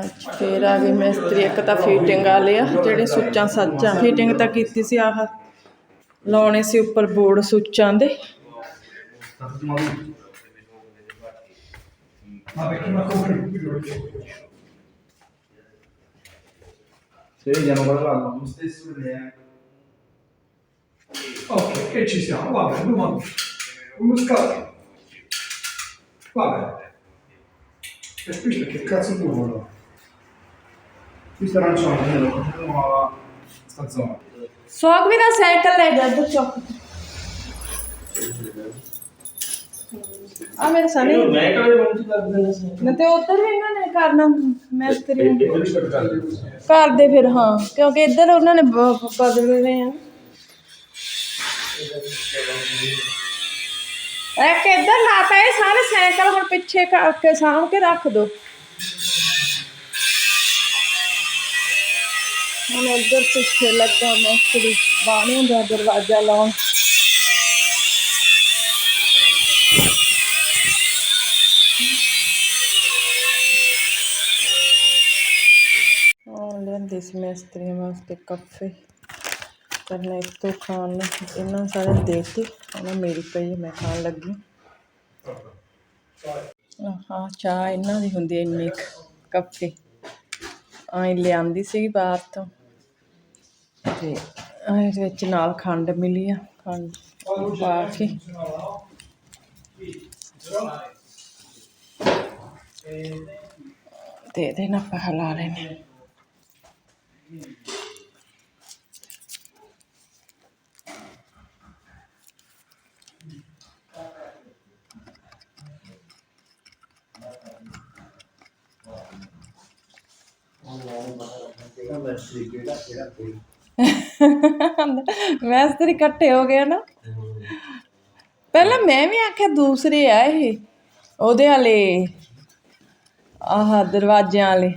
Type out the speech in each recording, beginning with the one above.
ਅੱਜ ਫੇਰ ਆ ਗਏ ਮਿਸਤਰੀ ਇੱਕ ਤਾਂ ਫੀਟਿੰਗ ਵਾਲੇ ਆ ਜਿਹੜੇ ਸੁੱਚਾਂ ਸੱਚਾਂ ਫੀਟਿੰਗ ਤਾਂ ਕੀਤੀ ਸੀ ਆਹ ਲਾਉਣੇ ਸੀ ਉੱਪਰ ਬੋਰਡ ਸੁੱਚਾਂ ਦੇ lo stesso idea. Ok, e ci siamo, va bene, domani. Uno scatto. Va bene. E qui Che perché cazzo tu vuoi? Questo arancione, lo facciamo a sta zona. ਸੌਕ ਵੀ ਦਾ ਸਾਈਕਲ ਲੈ ਜਾ ਇੱਧਰ ਚੌਕ ਆ ਮੇਰੇ ਸਾਨੇ ਮੈਂ ਕਦੇ ਪਹੁੰਚ ਕਰ ਦੇਣਾ ਸੀ ਨਾ ਤੇ ਉੱਧਰ ਵੀ ਇਹਨਾਂ ਨੇ ਕਰਨਾ ਮਿਸਤਰੀ ਨੇ। ਇਹ ਵੀ ਸ਼ਟ ਕਰ ਦੇ ਕਰਦੇ ਫਿਰ ਹਾਂ ਕਿਉਂਕਿ ਇੱਧਰ ਉਹਨਾਂ ਨੇ ਬ- ਬਦਲਣੇ ਆ ਇੱਕ ਇੱਧਰ ਲਾਤਾ ਇਹ ਸਾਰੇ ਸਾਈਕਲ ਹੁਣ ਪਿੱਛੇ ਕਰਕੇ ਸਾਂਭ ਕੇ ਰੱਖ ਦੋ ਹੁਣ ਇੱਧਰ ਪਿੱਛੇ ਲੱਗਾ ਮਿਸਤਰੀ ਬਾਣੀਆਂ ਦਾ ਦਰਵਾਜ਼ਾ ਲਾਉਣ। ਉਹ ਲੈਂਦੇ ਸੀ ਮਿਸਤਰੀਆਂ ਵਾਸਤੇ ਕੱਫੇ। ਕਰਨਾ ਇਸ ਤੋਂ ਖਾਣ ਨੂੰ, ਇਹਨਾਂ ਸਾਰੇ ਦੇ ਕੇ ਉਹਨਾਂ ਮੇਰੀ ਪਈ ਮੈਂ ਖਾਣ ਲੱਗੀ। ਹਾਂ ਚਾਹ ਇਹਨਾਂ ਦੀ ਹੁੰਦੀ ਹੈ ਇੰਨੀ ਕੁ ਆਈ ਲਿਆਂਦੀ ਸੀ ਬਾਹਰ ਤੋਂ। ਤੇ ਇਹਦੇ ਵਿੱਚ ਨਾਲ ਖੰਡ ਮਿਲੀ ਆ, ਖੰਡ ਪਾ ਕੇ। ਤੇ ਇਹਦੇ ਨਾਲ ਆਪਾਂ ਹਿਲਾ ਲੈਣੇ ਮੈਸਤਰੀ ਇਕੱਠੇ ਹੋ ਗਏ ਨਾ। ਪਹਿਲਾਂ ਮੈਂ ਵੀ ਆਖਿਆ ਦੂਸਰੇ ਆ ਇਹ ਉਹਦੇ ਵਾਲੇ ਆਹ ਦਰਵਾਜ਼ਿਆਂ ਵਾਲੇ।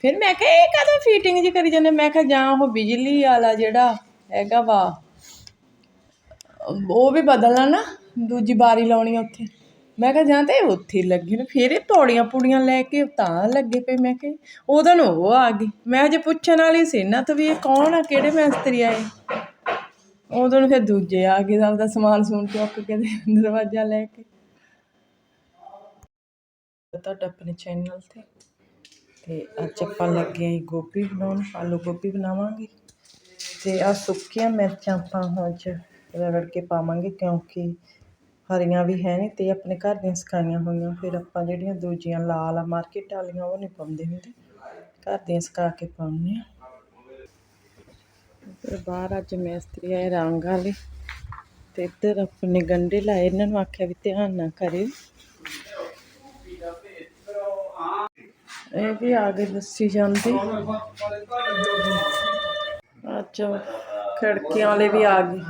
ਫਿਰ ਮੈਂ ਕਿਹਾ ਇਹ ਕਦੋਂ ਫੀਟਿੰਗ ਜੀ ਕਰੀ ਜਾਂਦੇ? ਮੈਂ ਕਿਹਾ ਜਾਂ ਉਹ ਬਿਜਲੀ ਵਾਲਾ ਜਿਹੜਾ ਹੈਗਾ ਵਾ ਉਹ ਵੀ ਬਦਲਣਾ ਨਾ ਦੂਜੀ ਬਾਰੀ ਲਾਉਣੀ ਆ ਉੱਥੇ। ਮੈਂ ਕਿਹਾ, ਜਾਂ ਤੇ ਉੱਥੇ ਹੀ ਲੱਗੀ ਨੇ, ਫਿਰ ਇਹ ਪੌੜੀਆਂ ਪੂੜੀਆਂ ਲੈ ਕੇ ਤਾਂ ਲੱਗੇ ਪਏ। ਮੈਂ ਕਿਹਾ, ਉਦੋਂ ਨੂੰ ਉਹ ਆ ਗਈ। ਮੈਂ ਜੇ ਪੁੱਛਣ ਵਾਲੀ ਸੀ ਨਾ ਤਾਂ ਵੀ ਇਹ ਕੌਣ ਆ, ਕਿਹੜੇ ਮਿਸਤਰੀ ਆਏ ਉਦੋਂ ਨੂੰ ਫਿਰ ਦੂਜੇ ਆ ਗਏ, ਆਪਦਾ ਸਮਾਨ ਸਮੂਨ ਚੁੱਕ ਕੇ ਤੇ ਦਰਵਾਜ਼ਾ ਲੈ ਕੇ। ਤੁਹਾਡਾ ਆਪਣੇ ਚੈਨਲ ਤੇ। ਤੇ ਅੱਜ ਆਪਾਂ ਲੱਗੇ ਆਂ ਗੋਭੀ ਬਣਾਉਣ, ਆਲੂ ਗੋਭੀ ਬਣਾਵਾਂਗੇ। ਤੇ ਆ ਸੁੱਕੀਆਂ ਮਿਰਚਾਂ ਆਪਾਂ ਹੁਣ ਚ ਰਗੜ ਕੇ ਪਾਵਾਂਗੇ, ਕਿਉਂਕਿ ਹਰੀਆਂ ਵੀ ਹੈ ਨਹੀਂ ਤੇ ਆਪਣੇ ਘਰ ਦੀਆਂ ਸੁਕਾਈਆਂ ਹੋਈਆਂ। ਫਿਰ ਆਪਾਂ ਜਿਹੜੀਆਂ ਦੂਜੀਆਂ ਲਾਲ ਆ ਮਾਰਕੀਟ ਵਾਲੀਆਂ, ਉਹ ਨਹੀਂ ਪਾਉਂਦੇ ਹੁੰਦੇ। ਘਰ ਦੀਆਂ ਸੁਕਾ ਕੇ ਪਾਉਂਦੇ ਆ। ਫਿਰ ਬਾਹਰ ਅੱਜ ਮਿਸਤਰੀ ਆਏ ਰੰਗ ਵਾਲੇ ਤੇ ਇੱਧਰ ਆਪਣੇ ਗੰਡੇ ਲਾਏ। ਇਹਨਾਂ ਨੂੰ ਆਖਿਆ ਵੀ ਧਿਆਨ ਨਾ ਕਰਿਓ। ਇਹ ਵੀ ਆ ਗਏ ਦੱਸੀ ਜਾਂਦੇ। ਅੱਛਾ ਖੜਕੀਆਂ ਵਾਲੇ ਵੀ ਆ ਗਏ।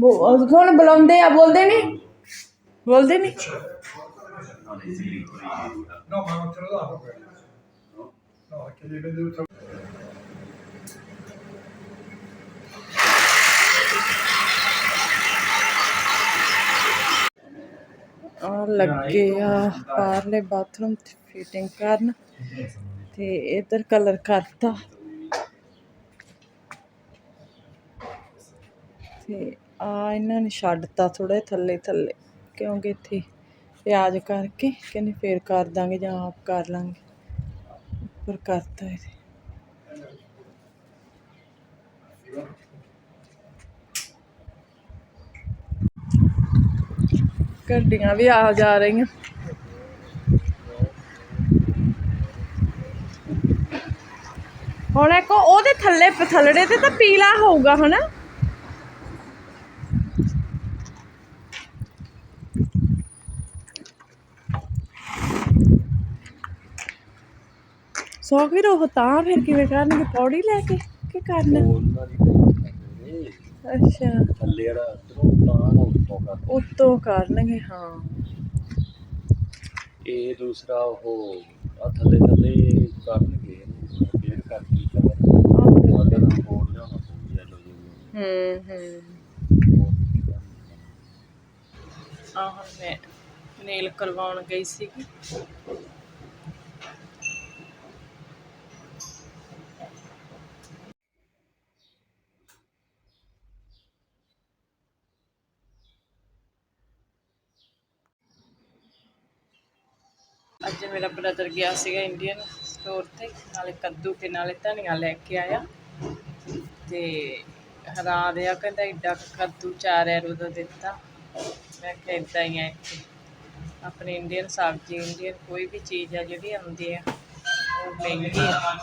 ਬੋ- ਹੁਣ ਬੁਲਾਉਂਦੇ ਆ, ਬੋਲਦੇ ਨਹੀਂ ਬੋਲਦੇ ਨਹੀਂ No, ma non te lo davo quello. No, perché devi vedere tutto. ਆ ਲੱਗੇ ਆ ਬਾਹਰਲੇ ਬਾਥਰੂਮ ਤੇ ਫਿਟਿੰਗ ਕਰਨ ਤੇ ਇਧਰ ਕਲਰ ਕਰਤਾ ਤੇ ਆ ਇਹਨਾਂ ਨੇ ਛੱਡਤਾ ਥੋੜਾ ਥੱਲੇ ਥੱਲੇ ਕਿਉਂਕਿ ਇੱਥੇ ਪਿਆਜ਼ ਕਰਕੇ ਕਹਿੰਦੇ ਫਿਰ ਕਰ ਦਾਂਗੇ ਜਾਂ ਆਪ ਕਰ ਲਾਂਗੇ। ਉੱਪਰ ਕਰਤਾ ਇਹਦੇ ਗੱਡੀਆਂ ਵੀ ਆ ਜਾ ਰਹੀਆਂ। ਹੁਣ ਇੱਕ ਉਹਦੇ ਥੱਲੇ, ਥੱਲੜੇ ਤੇ ਤਾਂ ਪੀਲਾ ਹੋਊਗਾ, ਹਨਾ? ਸੌਕ ਵੀਰ ਉਹ ਤਾਂ ਫਿਰ ਕਿਵੇਂ ਕਰਨਗੇ? ਪੌੜੀ ਲੈ ਕੇ ਕੀ ਕਰਨਾ? ਉਹਨਾਂ ਦੀ ਅੱਛਾ। ਥੱਲੇ ਵਾਲਾ ਉਧਰੋਂ ਤਾਂ ਨਾ ਉੱਤੋਂ ਕਰ ਉੱਤੋਂ ਕਰਨਗੇ ਹਾਂ। ਇਹ ਦੂਸਰਾ ਉਹ ਆ ਥੱਲੇ ਥੱਲੇ ਕਰਨਗੇ। ਫੇਰ ਕਰਦੀ ਕਵਰ ਅਗਰ ਹੋਰ ਲਿਆਉਣਾ ਪਊ ਯੈਲੋ ਜਿਹੀ ਹੂੰ ਹੂੰ ਆਹ ਮੈਂ ਨੇਲ ਕਰਵਾਉਣ ਗਈ ਸੀਗੀ। ਅੱਜ ਮੇਰਾ ਬ੍ਰਦਰ ਗਿਆ ਸੀਗਾ ਇੰਡੀਅਨ ਸਟੋਰ ਤੇ, ਨਾਲੇ ਕੱਦੂ ਤੇ ਨਾਲੇ ਧਨੀਆ ਲੈ ਕੇ ਆਇਆ। ਤੇ ਹਰਾ ਰਿਹਾ, ਕਹਿੰਦਾ ਏਡਾ ਕੱਦੂ ਚਾਰ ਐਰੋ ਦਾ ਦਿੱਤਾ। ਮੈਂ ਕਿਹਾ ਏਦਾਂ ਹੀ ਆ ਇੱਥੇ। ਆਪਣੀ ਇੰਡੀਅਨ ਸਬਜ਼ੀ ਇੰਡੀਅਨ ਕੋਈ ਵੀ ਚੀਜ਼ ਆ ਜਿਹੜੀ ਆਉਂਦੀ ਆ, ਉਹ ਮਹਿੰਗੀ ਆ।